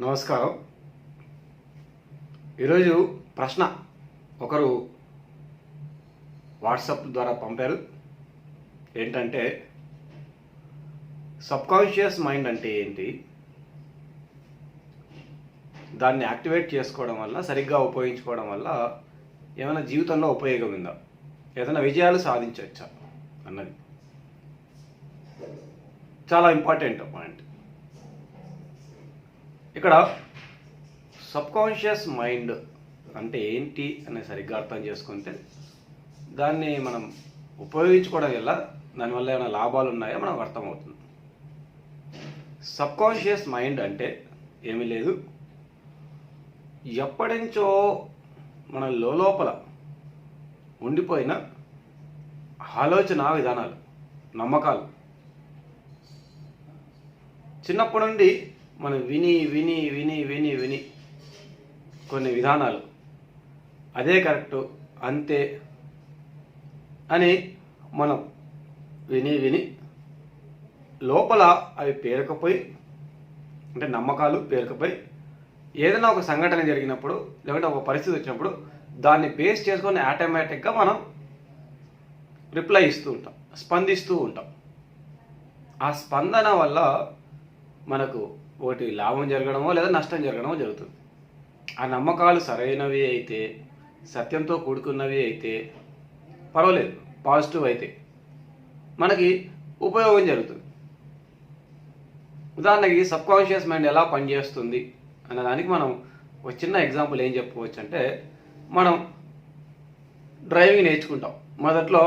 నమస్కారం. ఈరోజు ప్రశ్న ఒకరు వాట్సాప్ ద్వారా పంపారు. ఏంటంటే సబ్కాన్షియస్ మైండ్ అంటే ఏంటి? దాన్ని యాక్టివేట్ చేసుకోవడం వల్ల సరిగ్గా ఉపయోగించుకోవడం వల్ల ఏమైనా జీవితంలో ఉపయోగం ఉందా? ఏదైనా విజయాలు సాధించవచ్చా? అన్నది. చాలా ఇంపార్టెంట్ పాయింట్. ఇక్కడ సబ్కాన్షియస్ మైండ్ అంటే ఏంటి అనేది సరిగ్గా అర్థం చేసుకుంటే దాన్ని మనం ఉపయోగించుకోవడం వల్ల దానివల్ల ఏమైనా లాభాలు ఉన్నాయో మనకు అర్థమవుతుంది. సబ్కాన్షియస్ మైండ్ అంటే ఏమీ లేదు. ఎప్పటించో మన లోపల ఉండిపోయిన ఆలోచన విధానాలు నమ్మకాలు. చిన్నప్పటి నుండి మనం విని విని విని విని విని కొన్ని విధానాలు. అదే కరెక్టు అంతే అని మనం విని విని లోపల అవి పేరుకపోయి అంటే నమ్మకాలు పేరుకపోయి ఏదైనా ఒక సంఘటన జరిగినప్పుడు లేకుంటే ఒక పరిస్థితి వచ్చినప్పుడు దాన్ని బేస్ చేసుకొని ఆటోమేటిక్గా మనం రిప్లై ఇస్తూ ఉంటాం స్పందిస్తూ ఉంటాం. ఆ స్పందన వల్ల మనకు ఒకటి లాభం జరగడమో లేదా నష్టం జరగడమో జరుగుతుంది. ఆ నమ్మకాలు సరైనవి అయితే సత్యంతో కూడుకున్నవి అయితే పర్వాలేదు పాజిటివ్ అయితే మనకి ఉపయోగం జరుగుతుంది. ఉదాహరణకి సబ్ కాన్షియస్ మైండ్ ఎలా పనిచేస్తుంది అన్న దానికి మనం ఒక చిన్న ఎగ్జాంపుల్ ఏం చెప్పుకోవచ్చు అంటే మనం డ్రైవింగ్ నేర్చుకుంటాం. మొదట్లో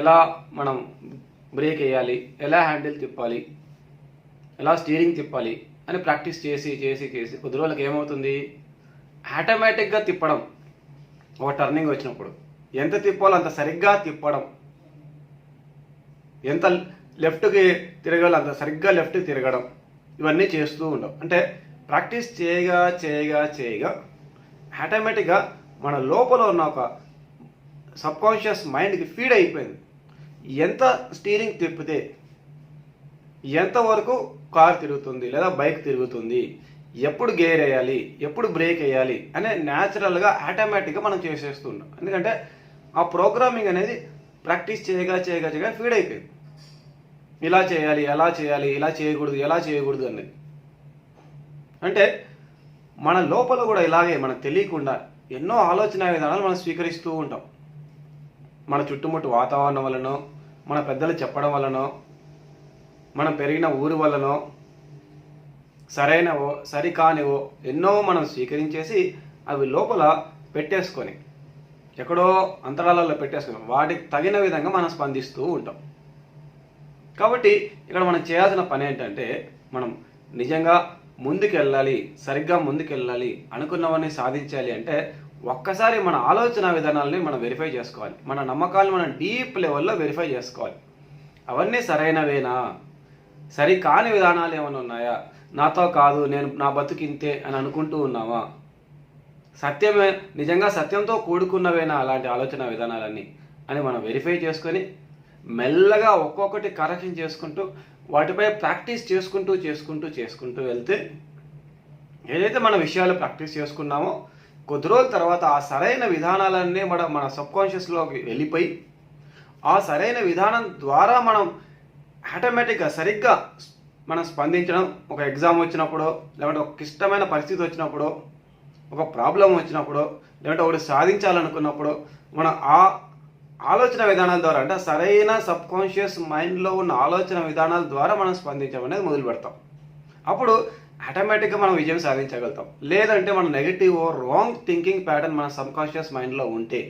ఎలా మనం బ్రేక్ వేయాలి ఎలా హ్యాండిల్ తిప్పాలి ఎలా స్టీరింగ్ తిప్పాలి అని ప్రాక్టీస్ చేసి చేసి చేసి కొద్ది రోజులకు ఏమవుతుంది? ఆటోమేటిక్గా తిప్పడం. ఒక టర్నింగ్ వచ్చినప్పుడు. ఎంత తిప్పాలో అంత సరిగ్గా తిప్పడం. ఎంత లెఫ్ట్కి తిరగాలో అంత సరిగ్గా లెఫ్ట్కి తిరగడం. ఇవన్నీ చేస్తూ ఉండవు అంటే ప్రాక్టీస్ చేయగా చేయగా చేయగా ఆటోమేటిక్గా మన లోపల ఉన్న ఒక సబ్కాన్షియస్ మైండ్కి ఫీడ్ అయిపోయింది. ఎంత స్టీరింగ్ తిప్పితే ఎంతవరకు కార్ తిరుగుతుంది లేదా బైక్ తిరుగుతుంది? ఎప్పుడు గేర్ వేయాలి? ఎప్పుడు బ్రేక్ వేయాలి? అనే న్యాచురల్గా ఆటోమేటిక్గా మనం చేసేస్తున్నాం ఎందుకంటే ఆ ప్రోగ్రామింగ్ అనేది ప్రాక్టీస్ చేయగా చేయగా చేయగా ఫీడ్ అయిపోయింది. ఇలా చేయాలి ఎలా చేయాలి ఇలా చేయకూడదు ఎలా చేయకూడదు అనేది అంటే మన లోపల కూడా ఇలాగే మనకు తెలియకుండా ఎన్నో ఆలోచన విధానాలు మనం స్వీకరిస్తూ ఉంటాం. మన చుట్టుముట్టు వాతావరణం వలనో మన పెద్దలు చెప్పడం వలనో మనం పెరిగిన ఊరు వలనో సరైనవో సరికానివో ఎన్నో మనం స్వీకరించేసి అవి లోపల పెట్టేసుకొని ఎక్కడో అంతరాలలో పెట్టేసుకొని వాటికి తగిన విధంగా మనం స్పందిస్తూ ఉంటాం. కాబట్టి ఇక్కడ మనం చేయాల్సిన పని ఏంటంటే మనం నిజంగా ముందుకెళ్ళాలి సరిగ్గా ముందుకెళ్ళాలి అనుకున్నవన్నీ సాధించాలి అంటే ఒక్కసారి మన ఆలోచన విధానాలని మనం వెరిఫై చేసుకోవాలి. మన నమ్మకాలను మనం డీప్ లెవెల్లో వెరిఫై చేసుకోవాలి. అవన్నీ సరైనవేనా? సరి కాని విధానాలు ఏమైనా ఉన్నాయా? నాతో కాదు నేను నా బతుకింతే అని అనుకుంటూ ఉన్నావా? సత్యమే నిజంగా సత్యంతో కూడుకున్నవేనా అలాంటి ఆలోచన విధానాలన్నీ? అని మనం వెరిఫై చేసుకొని మెల్లగా ఒక్కొక్కటి కరెక్షన్ చేసుకుంటూ వాటిపై ప్రాక్టీస్ చేసుకుంటూ చేసుకుంటూ చేసుకుంటూ వెళ్తే ఏదైతే మన విషయాలు ప్రాక్టీస్ చేసుకున్నామో కొద్ది రోజుల తర్వాత ఆ సరైన విధానాలన్నీ మన మన సబ్కాన్షియస్లోకి వెళ్ళిపోయి ఆ సరైన విధానం ద్వారా మనం ఆటోమేటిక్గా సరిగ్గా మనం స్పందించడం ఒక ఎగ్జామ్ వచ్చినప్పుడు లేదంటే ఒక క్లిష్టమైన పరిస్థితి వచ్చినప్పుడు ఒక ప్రాబ్లం వచ్చినప్పుడు లేదంటే ఒకటి సాధించాలనుకున్నప్పుడు మనం ఆ ఆలోచన విధానాల ద్వారా అంటే సరైన సబ్ కాన్షియస్ మైండ్లో ఉన్న ఆలోచన విధానాల ద్వారా మనం స్పందించడం అనేది మొదలు పెడతాం. అప్పుడు ఆటోమేటిక్గా మనం విజయం సాధించగలుగుతాం. లేదంటే మన నెగిటివ్ రాంగ్ థింకింగ్ ప్యాటర్న్ మన సబ్ కాన్షియస్ మైండ్లో ఉంటే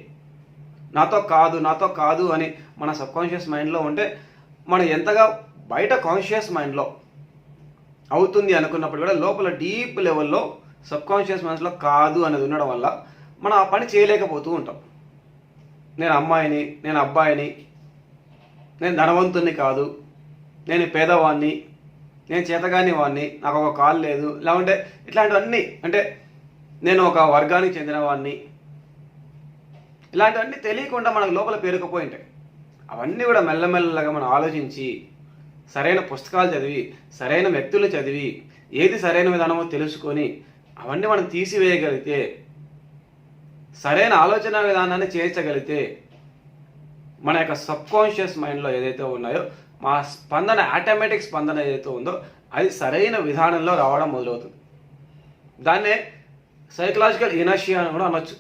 నాతో కాదు నాతో కాదు అని మన సబ్ కాన్షియస్ మైండ్లో ఉంటే మనం ఎంతగా బయట కాన్షియస్ మైండ్లో అవుతుంది అనుకున్నప్పుడు కూడా లోపల డీప్ లెవెల్లో సబ్ కాన్షియస్ మైండ్స్లో కాదు అనేది ఉండడం వల్ల మనం ఆ పని చేయలేకపోతూ ఉంటాం. నేను అమ్మాయిని నేను అబ్బాయిని నేను ధనవంతుని కాదు నేను పేదవాడిని నేను చేతగాని వాడిని నాకు ఒక కాల్ లేదు లేకుంటే ఇట్లాంటివన్నీ అంటే నేను ఒక వర్గానికి చెందిన వాడిని ఇలాంటివన్నీ తెలియకుండా మనకు లోపల పేరుకుపోయి ఉంటాయి. అవన్నీ కూడా మెల్లమెల్లగా మనం ఆలోచించి సరైన పుస్తకాలు చదివి సరైన వ్యక్తులు చదివి ఏది సరైన విధానమో తెలుసుకొని అవన్నీ మనం తీసివేయగలిగితే సరైన ఆలోచన విధానాన్ని చేర్చగలిగితే మన యొక్క సబ్ కాన్షియస్ మైండ్లో ఏదైతే ఉన్నాయో మా స్పందన ఆటోమేటిక్ స్పందన ఏదైతే ఉందో అది సరైన విధానంలో రావడం మొదలవుతుంది. దాన్నే సైకలాజికల్ ఇనర్షియా అని కూడా అనొచ్చు.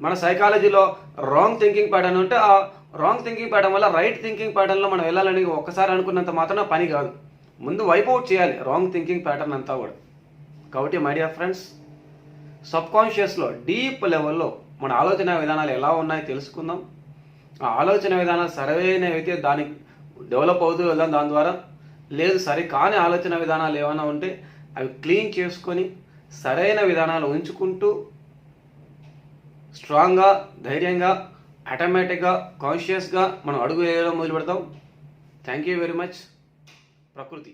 మన సైకాలజీలో రాంగ్ థింకింగ్ ప్యాటర్న్ ఉంటే ఆ రాంగ్ థింకింగ్ ప్యాటర్న్ వల్ల రైట్ థింకింగ్ ప్యాటర్న్లో మనం వెళ్ళాలని ఒక్కసారి అనుకున్నంత మాత్రం పని కాదు. ముందు వైప్ అవుట్ చేయాలి రాంగ్ థింకింగ్ ప్యాటర్న్ అంతా కూడా. కాబట్టి మై డియర్ ఫ్రెండ్స్ సబ్ కాన్షియస్లో డీప్ లెవెల్లో మన ఆలోచన విధానాలు ఎలా ఉన్నాయో తెలుసుకుందాం. ఆ ఆలోచన విధానాలు సరైనవైతే దానికి డెవలప్ అవుతూ వెళ్దాం. దాని ద్వారా లేదు సరే కాని ఆలోచన విధానాలు ఏమైనా ఉంటే అవి క్లీన్ చేసుకొని సరైన విధానాలు ఉంచుకుంటూ స్ట్రాంగ్గా ధైర్యంగా ఆటోమేటిక్గా కాన్షియస్గా మనం అడుగు వేయడం మొదలు పెడతాం థ్యాంక్ యూ వెరీ మచ్ ప్రకృతి.